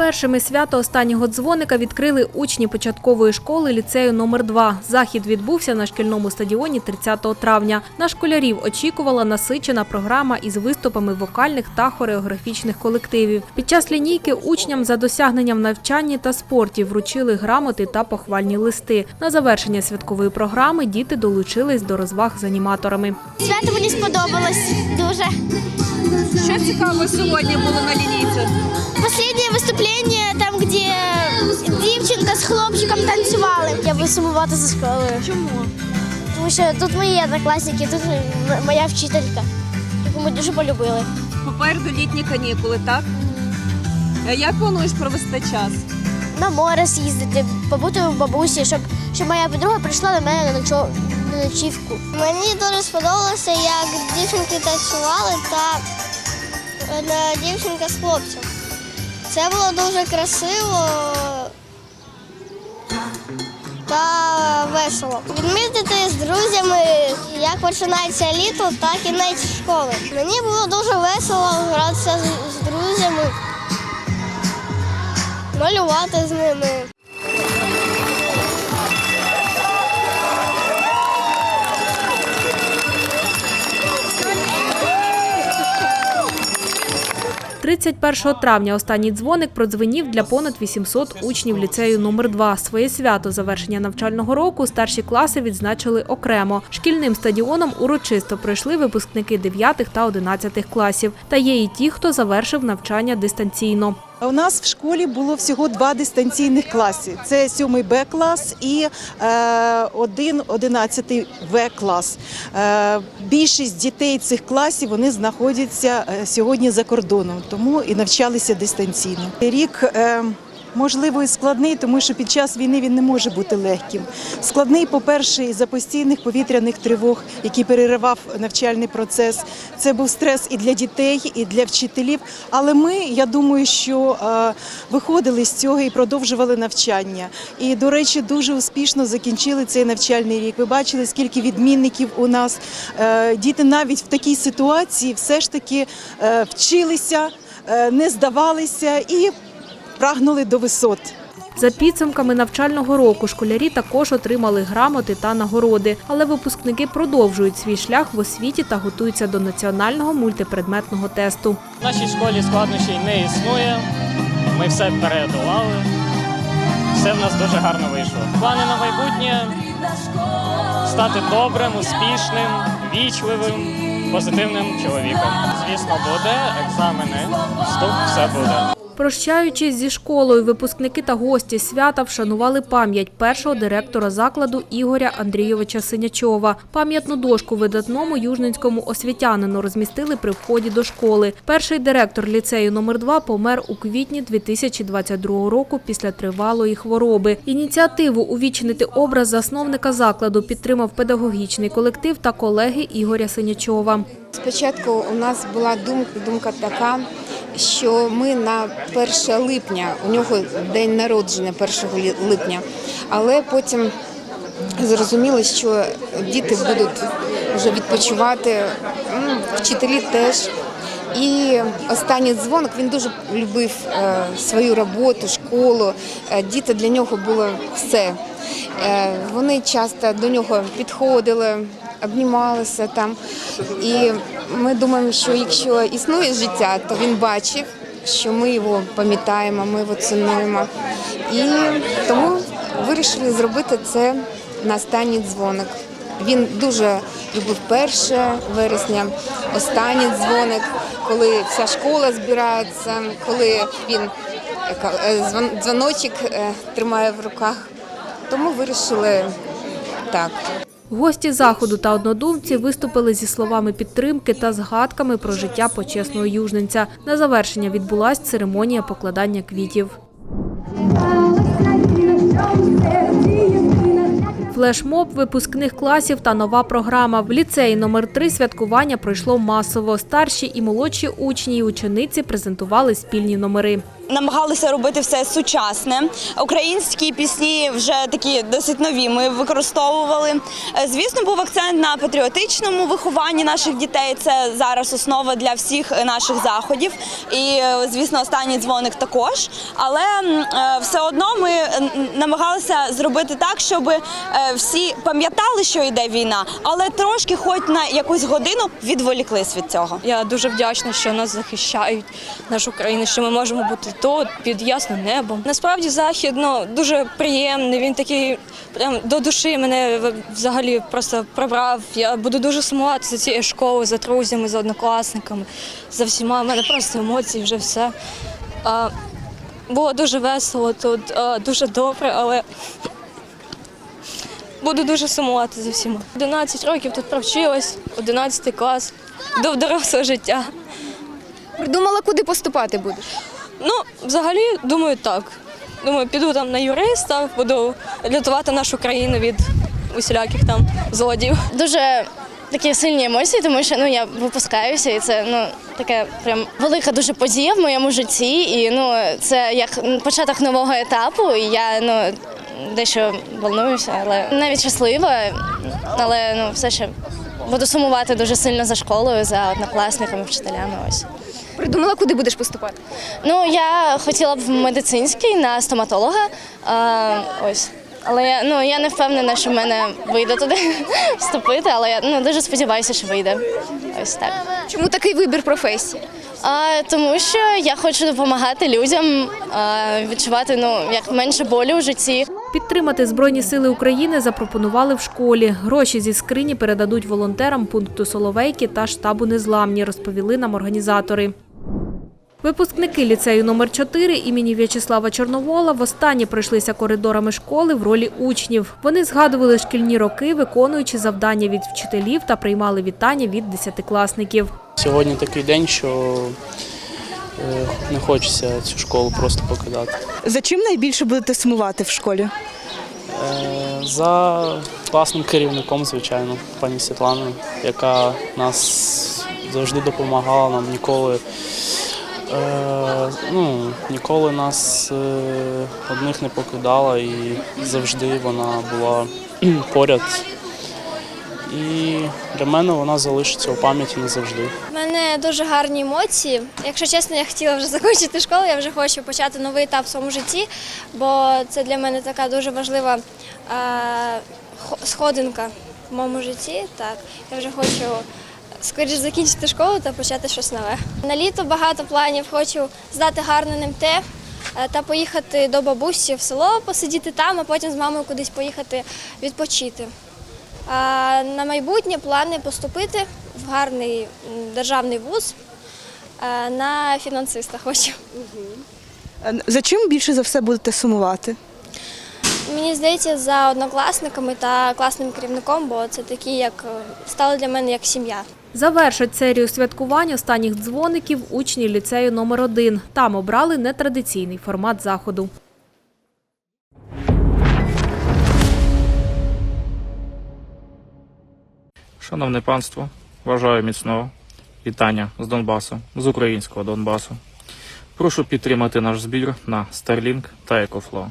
Першими свято останнього дзвоника відкрили учні початкової школи ліцею номер 2 Захід відбувся на шкільному стадіоні 30 травня. На школярів очікувала насичена програма із виступами вокальних та хореографічних колективів. Під час лінійки учням за досягнення в навчанні та спорті вручили грамоти та похвальні листи. На завершення святкової програми діти долучились до розваг з аніматорами. Свято мені сподобалось дуже. Що цікаво сьогодні було на лінійці? Останнє виступлення, там, де дівчинка з хлопчиком танцювали. Я буду сумувати за школою. Чому? Тому що тут мої однокласники, тут моя вчителька, яку ми дуже полюбили. Попереду літні канікули, так? Е, Як плануєш провести час? На море з'їздити, побути у бабусі, щоб, щоб моя подруга прийшла до мене на, ночо, на ночівку. Мені дуже сподобалося, як дівчинки танцювали та одна дівчинка з хлопцем. Це було дуже красиво та весело. Відмітити з друзями, як починається літо та кінець школи. Мені було дуже весело гратися з друзями, малювати з ними. 31 травня останній дзвоник продзвенів для понад 800 учнів ліцею номер 2 Своє свято завершення навчального року старші класи відзначили окремо. Шкільним стадіоном урочисто пройшли випускники 9 та 11 класів. Та є і ті, хто завершив навчання дистанційно. У нас в школі було всього два дистанційних класи. Це 7 Б клас і е, один 11 В клас. Е, більшість дітей цих класів вони знаходяться е, сьогодні за кордоном, тому і навчалися дистанційно. Рік Можливо, і складний, тому що під час війни він не може бути легким. Складний, по-перше, із-за постійних повітряних тривог, які переривав навчальний процес. Це був стрес і для дітей, і для вчителів. Але ми, я думаю, що виходили з цього і продовжували навчання. І, до речі, дуже успішно закінчили цей навчальний рік. Ви бачили, скільки відмінників у нас. Е, діти навіть в такій ситуації все ж таки е, вчилися, е, не здавалися і прагнули до висот. За підсумками навчального року школярі також отримали грамоти та нагороди, але випускники продовжують свій шлях в освіті та готуються до національного мультипредметного тесту. В нашій школі складнощів не існує. Ми все передолали. Все в нас дуже гарно вийшло. Плани на майбутнє стати добрим, успішним, вічливим, позитивним чоловіком. Звісно, буде екзамени, вступ, все буде. Прощаючись зі школою, випускники та гості свята вшанували пам'ять першого директора закладу Ігоря Андрійовича Синячова. Пам'ятну дошку видатному южненському освітянину розмістили при вході до школи. Перший директор ліцею номер 2 помер у квітні 2022 року після тривалої хвороби. Ініціативу увічнити образ засновника закладу підтримав педагогічний колектив та колеги Ігоря Синячова. Спочатку у нас була думка, думка така, що ми на 1 липня, у нього день народження 1 липня, але потім зрозуміли, що діти будуть вже відпочивати, вчителі теж. І останній дзвоник він дуже любив е, свою роботу, школу. Е, Діти для нього було все. Е, Вони часто до нього підходили, обнімалися там. І ми думаємо, що якщо існує життя, то він бачив, що ми його пам'ятаємо, ми його цінуємо. І тому вирішили зробити це на останній дзвоник. Він дуже любив 1 вересня, останній дзвоник, коли вся школа збирається, коли він е, дзвоночок е, тримає в руках. Тому вирішили так. Гості заходу та однодумці виступили зі словами підтримки та згадками про життя почесного южненця. На завершення відбулась церемонія покладання квітів. Флешмоб випускних класів та нова програма. В ліцеї номер 3 святкування пройшло масово. Старші і молодші учні і учениці презентували спільні номери. Намагалися робити все сучасне. Українські пісні вже такі досить нові. Ми використовували. Е, Звісно, був акцент на патріотичному вихованні наших дітей. Це зараз основа для всіх е, наших заходів. І, е, звісно, останній дзвоник також. Але все одно ми намагалися зробити так, щоб всі пам'ятали, що йде війна, але трошки, хоч на якусь годину, відволіклись від цього. Я дуже вдячна, що нас захищають нашу країну, що ми можемо бути тут під ясним небом. Насправді захід ну, дуже приємний. Він такий прям до душі мене взагалі просто пробрав. Я буду дуже сумувати за цією школою, за друзями, за однокласниками, за всіма. У мене просто емоції, вже все. А, було дуже весело тут, а, дуже добре, але буду дуже сумувати за всіма. 11 років тут провчилась, 11 клас, до дорослого життя. Придумала, куди поступати будеш? Ну, взагалі, думаю, так. Думаю, піду там на юриста, буду рятувати нашу країну від усіляких там злодіїв. дуже такі сильні емоції, тому що ну я випускаюся, і це ну таке прям велика дуже подія в моєму житті. І ну це як початок нового етапу. І я ну дещо волнуюся, але навіть щаслива, але ну все ще буду сумувати дуже сильно за школою, за однокласниками, вчителями. Ось. Придумала, куди будеш поступати? Ну я хотіла б в медицинський на стоматолога. А, ось. Але я ну я не впевнена, що в мене вийде туди вступити, але я ну дуже сподіваюся, що вийде. Ось так. Чому такий вибір професії? А, тому що я хочу допомагати людям а, відчувати ну як менше болю у житті. Підтримати Збройні сили України запропонували в школі. Гроші зі скрині передадуть волонтерам пункту Соловейки та штабу Незламні, розповіли нам організатори. Випускники ліцею номер 4 імені В'ячеслава Чорновола востаннє пройшлися коридорами школи в ролі учнів. Вони згадували шкільні роки, виконуючи завдання від вчителів та приймали вітання від десятикласників. Сьогодні такий день, що е, не хочеться цю школу просто покидати. За чим найбільше будете сумувати в школі? Е, За класним керівником, звичайно, пані Світланою, яка нас завжди допомагала нам ніколи. Е, Ну, ніколи нас е, одних не покидала і завжди вона була поряд. І для мене вона залишиться у пам'яті назавжди. У мене дуже гарні емоції. Якщо чесно, я хотіла вже закінчити школу, я вже хочу почати новий етап в своєму житті, бо це для мене така дуже важлива е, сходинка в моєму житті. Так, я вже хочу скоріше закінчити школу та почати щось нове. На літо багато планів. Хочу здати гарне НМТ е, та поїхати до бабусі в село, посидіти там, а потім з мамою кудись поїхати відпочити. А на майбутнє плани поступити в гарний державний вуз е, на фінансиста хочу. Е, За чим більше за все будете сумувати? Мені здається, за однокласниками та класним керівником, бо це такі, як стали для мене як сім'я. Завершать серію святкувань останніх дзвоників учні ліцею номер 1 Там обрали нетрадиційний формат заходу. Шановне панство, вважаю міцного вітання з Донбасу, з українського Донбасу. Прошу підтримати наш збір на Starlink та EcoFlow.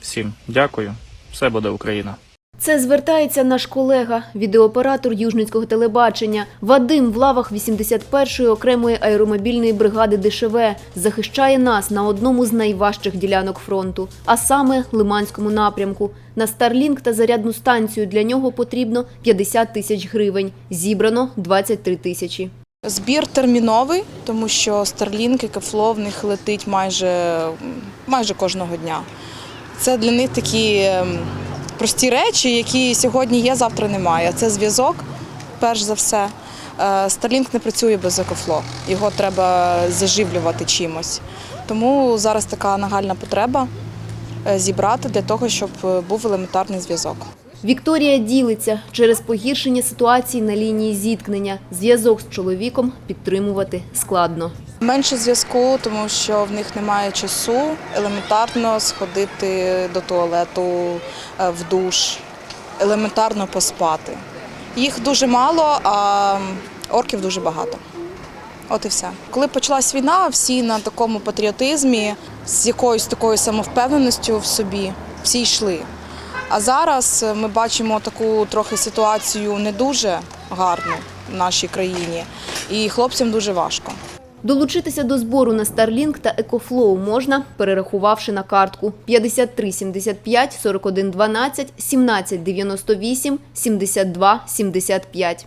Всім дякую. Все буде Україна. Це звертається наш колега, відеооператор Южницького телебачення. Вадим в лавах 81-ї окремої аеромобільної бригади ДШВ захищає нас на одному з найважчих ділянок фронту, а саме Лиманському напрямку. На Старлінк та зарядну станцію для нього потрібно 50 тисяч гривень. Зібрано 23 тисячі. Збір терміновий, тому що Starlink і Кефло в них летить майже, майже кожного дня. Це для них такі ем, прості речі, які сьогодні є, завтра немає. Це зв'язок, перш за все. Е, Starlink не працює без Екофло. Його треба заживлювати чимось. Тому зараз така нагальна потреба е, зібрати для того, щоб е, був елементарний зв'язок. Вікторія ділиться через погіршення ситуації на лінії зіткнення. Зв'язок з чоловіком підтримувати складно. Менше зв'язку, тому що в них немає часу елементарно сходити до туалету, е, в душ, елементарно поспати. Їх дуже мало, а орків дуже багато. От і все. Коли почалась війна, всі на такому патріотизмі, з якоюсь такою самовпевненістю в собі, всі йшли. А зараз е, ми бачимо таку трохи ситуацію не дуже гарну в нашій країні, і хлопцям дуже важко. Долучитися до збору на Starlink та Екофлоу можна, перерахувавши на картку 53 75 41 12 17 98 72 75.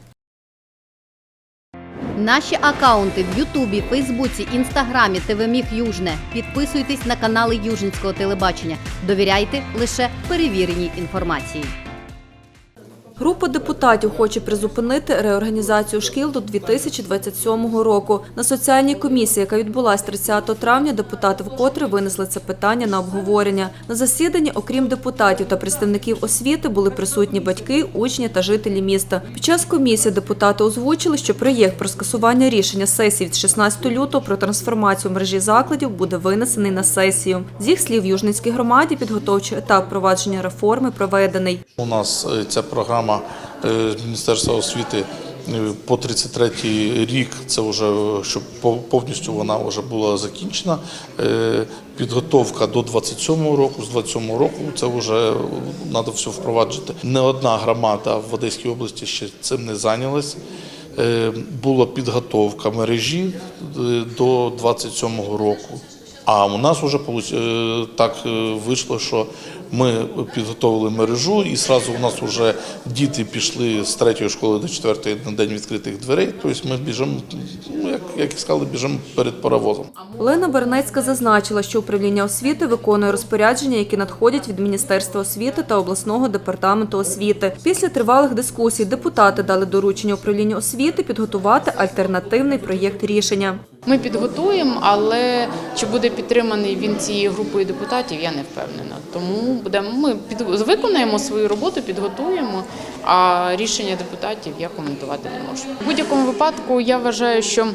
Наші акаунти в Ютубі, Фейсбуці, Інстаграмі, ТВ Южне. Підписуйтесь на канали Южинського телебачення. Довіряйте лише перевіреній інформації. Група депутатів хоче призупинити реорганізацію шкіл до 2027 року. На соціальній комісії, яка відбулась 30 травня, депутати вкотре винесли це питання на обговорення. На засіданні, окрім депутатів та представників освіти, були присутні батьки, учні та жителі міста. Під час комісії депутати озвучили, що проєкт про скасування рішення сесії від 16 лютого про трансформацію мережі закладів буде винесений на сесію. З їх слів, в Южницькій громаді підготовчий етап впровадження реформи проведений. У нас е, ця програма е, з Міністерства освіти е, по 33-й рік. Це вже е, щоб повністю вона вже була закінчена. Е, Підготовка до 27-го року. З 27-го року це вже треба все впроваджувати. Не одна громада в Одеській області ще цим не зайнялась. Е, Була підготовка мережі е, до 27-го року. А у нас вже е, так е, вийшло, що ми підготовили мережу, і одразу у нас вже діти пішли з третьої школи до четвертої на день відкритих дверей. Тобто ми біжимо, ну як, як і сказали, біжимо перед паровозом. Олена Бернецька зазначила, що управління освіти виконує розпорядження, які надходять від Міністерства освіти та обласного департаменту освіти. Після тривалих дискусій депутати дали доручення управлінню освіти підготувати альтернативний проєкт рішення. Ми підготуємо, але чи буде підтриманий він цією групою депутатів, я не впевнена. Тому будемо ми під виконаємо свою роботу, підготуємо. А рішення депутатів я коментувати не можу. В будь-якому випадку я вважаю, що.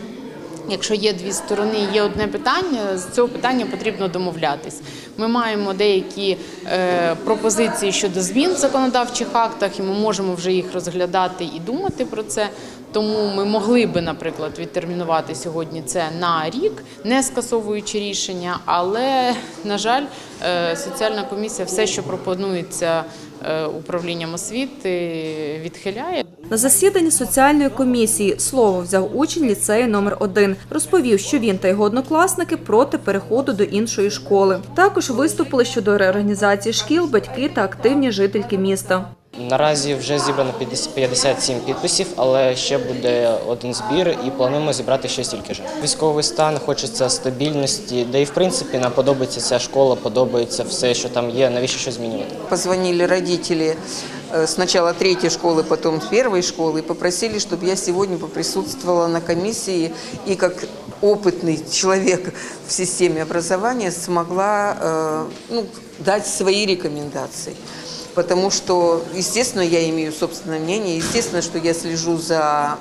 Якщо є дві сторони, є одне питання, з цього питання потрібно домовлятись. Ми маємо деякі е, пропозиції щодо змін в законодавчих актах, і ми можемо вже їх розглядати і думати про це. Тому ми могли би, наприклад, відтермінувати сьогодні це на рік, не скасовуючи рішення. Але на жаль, е, соціальна комісія все, що пропонується е, управлінням освіти, відхиляє. На засіданні соціальної комісії слово взяв учень ліцею номер 1 Розповів, що він та його однокласники проти переходу до іншої школи. Також виступили щодо реорганізації шкіл, батьки та активні жительки міста. Наразі вже зібрано 50 57 підписів, але ще буде один збір і плануємо зібрати ще стільки ж. Військовий стан, хочеться стабільності, де і в принципі нам подобається ця школа, подобається все, що там є. Навіщо щось змінювати? Позвонили родители э, сначала третьей школы, потом первой школы и попросили, чтобы я сегодня поприсутствовала на комиссии и как опытный человек в системе образования смогла э, ну, дать свои рекомендации. Потому что, естественно, я имею собственное мнение, естественно, что я слежу за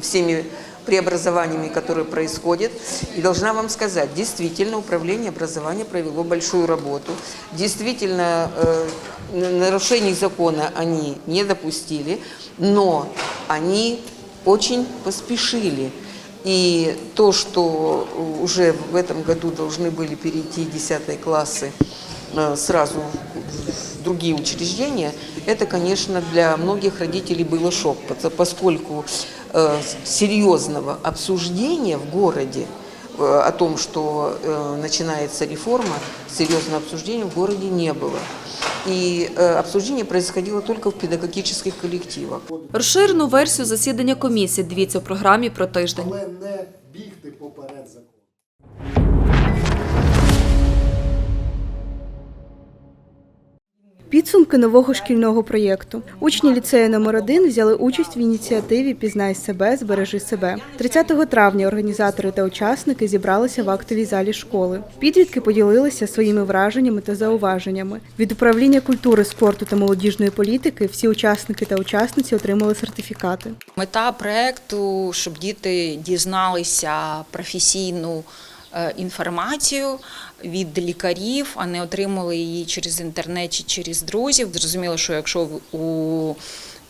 всеми преобразованиями, которые происходят. И должна вам сказать, действительно, управление образования провело большую работу. Действительно, э, нарушений закона они не допустили, но они очень поспешили. И то, что уже в этом году должны были перейти 10 классы сразу в другие учреждения, это, конечно, для многих родителей было шок, пото- поскольку э, серьезного обсуждения в городе э, о том, что э, начинается реформа, серьезного обсуждения в городе не было. И э, обсуждение происходило только в педагогических коллективах. Розширену версію засідання комісії дивіться в програмі про тиждень. не бігти поперед закону. Підсумки нового шкільного проєкту. Учні ліцею номер 1 взяли участь в ініціативі Пізнай себе, збережи себе. 30 травня організатори та учасники зібралися в актовій залі школи. Підлітки поділилися своїми враженнями та зауваженнями. Від управління культури, спорту та молодіжної політики всі учасники та учасниці отримали сертифікати. Мета проекту, щоб діти дізналися професійну інформацію від лікарів, а не отримали її через інтернет чи через друзів. Зрозуміло, що якщо у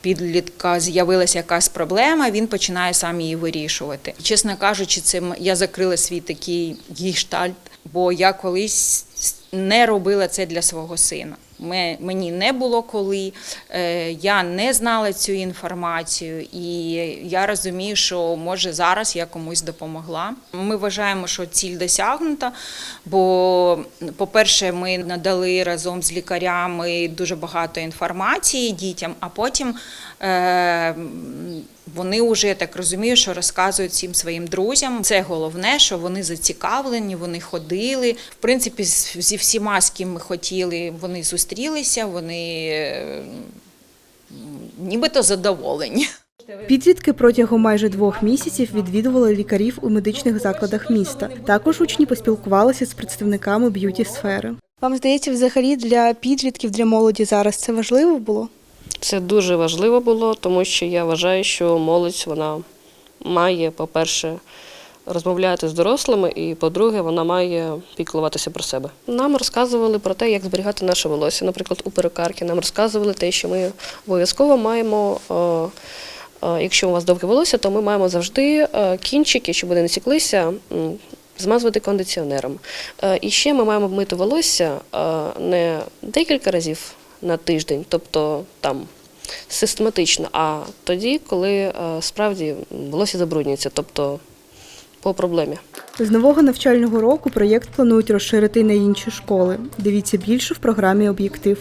підлітка з'явилася якась проблема, він починає сам її вирішувати. Чесно кажучи, це м- я закрила свій такий гіштальт, бо я колись не робила це для свого сина. Ме- Мені не було коли, е, я не знала цю інформацію, і я розумію, що може зараз я комусь допомогла. Ми вважаємо, що ціль досягнута, бо, по-перше, ми надали разом з лікарями дуже багато інформації дітям, а потім е, вони вже я так розумію, що розказують всім своїм друзям. Це головне, що вони зацікавлені, вони ходили. В принципі, зі всіма, з ким ми хотіли, вони зустрілися, вони нібито задоволені. Підлітки протягом майже двох місяців відвідували лікарів у медичних закладах міста. Також учні поспілкувалися з представниками б'юті сфери. Вам здається, взагалі для підлітків, для молоді зараз це важливо було? Це дуже важливо було, тому що я вважаю, що молодь вона має, по-перше, розмовляти з дорослими, і по-друге, вона має піклуватися про себе. Нам розказували про те, як зберігати наше волосся. Наприклад, у перукарки нам розказували те, що ми обов'язково маємо. е, е, Якщо у вас довге волосся, то ми маємо завжди е, кінчики, щоб вони не сіклися, змазувати кондиціонером. І ще ми маємо мити волосся не декілька разів на тиждень, тобто там систематично, а тоді, коли е, справді волосся забруднюється, тобто по проблемі. З нового навчального року проєкт планують розширити й на інші школи. Дивіться більше в програмі Об'єктив.